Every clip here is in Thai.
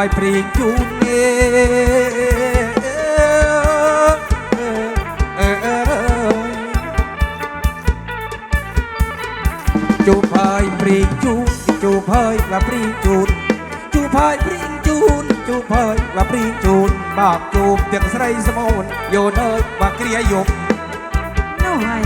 จูพายพรีงจูนเอเอเอจูพายพรีงจูนจูพายละพรีงจูนจูพายพรีงจูนจูพายละพรีงจูนบากจูบเตียงสไรสมอนโยนเอ้ยบากเกลียยกน้อย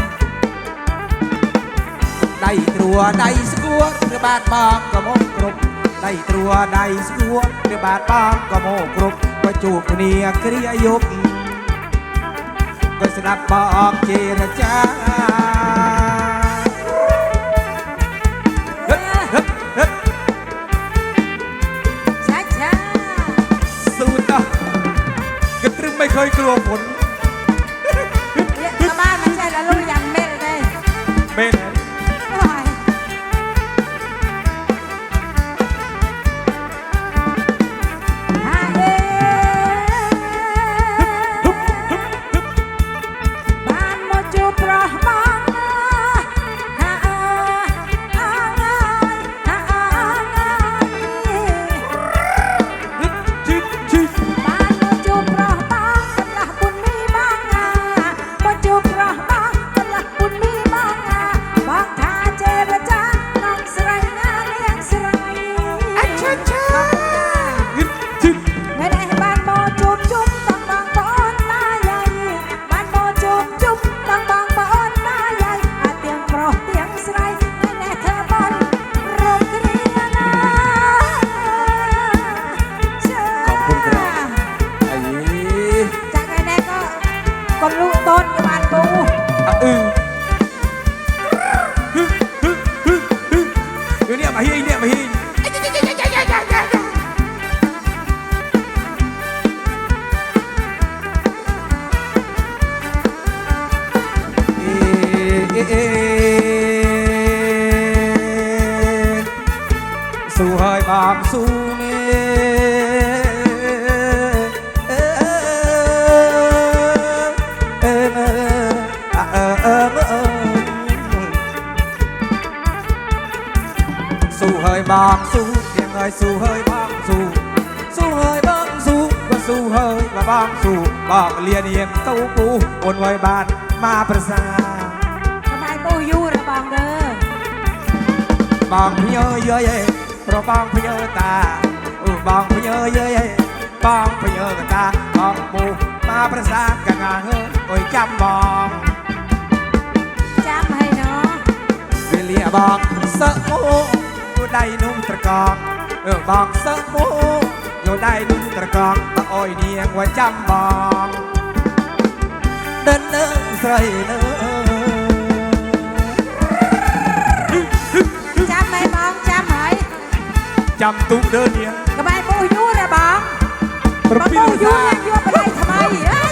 ได้ตรัวได้สกัวหรือบาดบางก็โมกกรุบ ได้ตรัวได้สกัวหรือบาดบางก็โมกกรุบก็จูบเนียกริยยบก็สนับบอกเจรจาเฮ้ยเฮ้ยเฮ้ยช้าช้าสู้นะกระตรึมไม่เคยกลัวฝน ให้ละบางสู้บางเลียนเอียงเต้าปูบนไว้บ้านมาประสาน ทำไมปูอยู่ระบองเด้อบ างพเยอะเยอะเย่เพราะบางพเยอะตาเออบางพเยอะเยอะเย่บางพเยอะตาบางปูมาประสานกันงานเฮ้ยโอ้ยจำบอง จำให้เนาะ เวเลียบองเสะโมอยู่ได้นุ่มตะกองเออบองเสะโมอยู่ได้นุ่มตะกองตะ อ้อยเนียงว่าจำบองเดินเดินใส่เนื้อจำให้บองจำให้จำตุเดินเนียงทำไมปูอยู่ระบองประมาปิปูวอยู่ตาเนี่ยยั่วไปได้ทำไม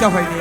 Tchau, vai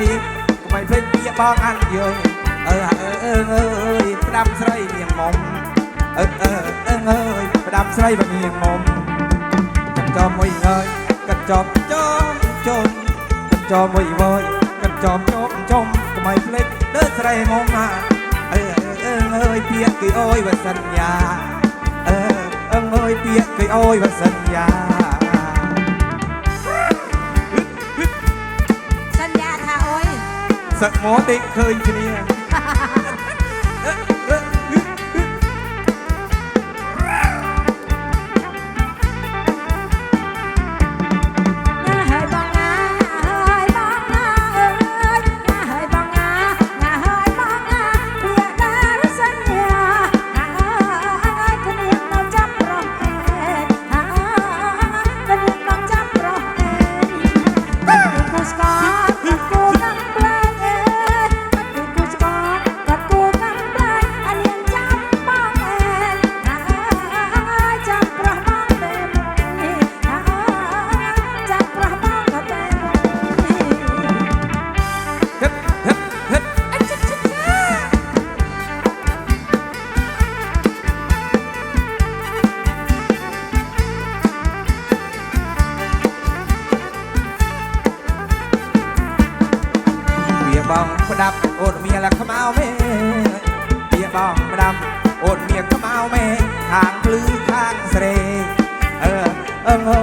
យកុំឲ្យពេកជាបងអានយើងអើអើអើអើយផ្ដាំស្រីនាងមុំអើអើអើអើយផ្ដាំស្រីបងនាងមុំកាត់ចោមមួយងើយកាត់ចោមចំចំកាត់ចោមមួយវើយកាត់ចោមចំចំកុំឲ្យភ្លេចលើស្រីមុំណាអើអើអើយពាក្យគេអើយបើសន្យាអើអើអើយពាក្យគេអើយបើសន្យា sợ mó tệ khơi kìa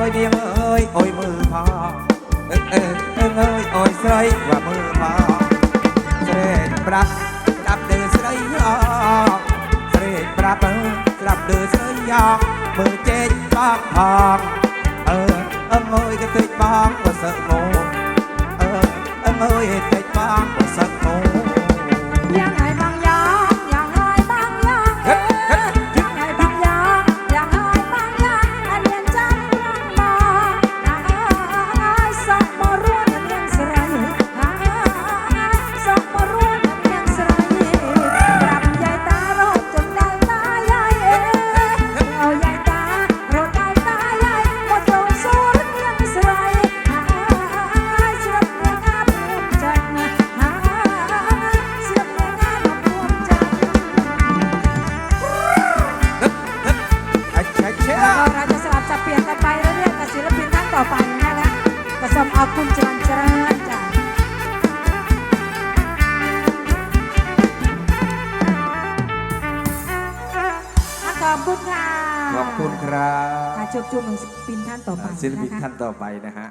យនាងអើយអុយមើលផងអើអើអើអើយអុយស្រីว่าមើលផងស្រែកប្រាប់ក្រាប់ដើស្រីអស្រែកប្រាប់ក្រាប់ដើស្រីយ៉ាងមើលចេកបងផងអើអើអើយក៏ទេចបងក៏សឹកមកអើអើអើយទេចបង asap akun cerang-cerang aja. Kabut ขอบคุณครับ ค่จบจุ่งศิลปินท่านต่อไปศิลปินท่านต่อไปนะฮะ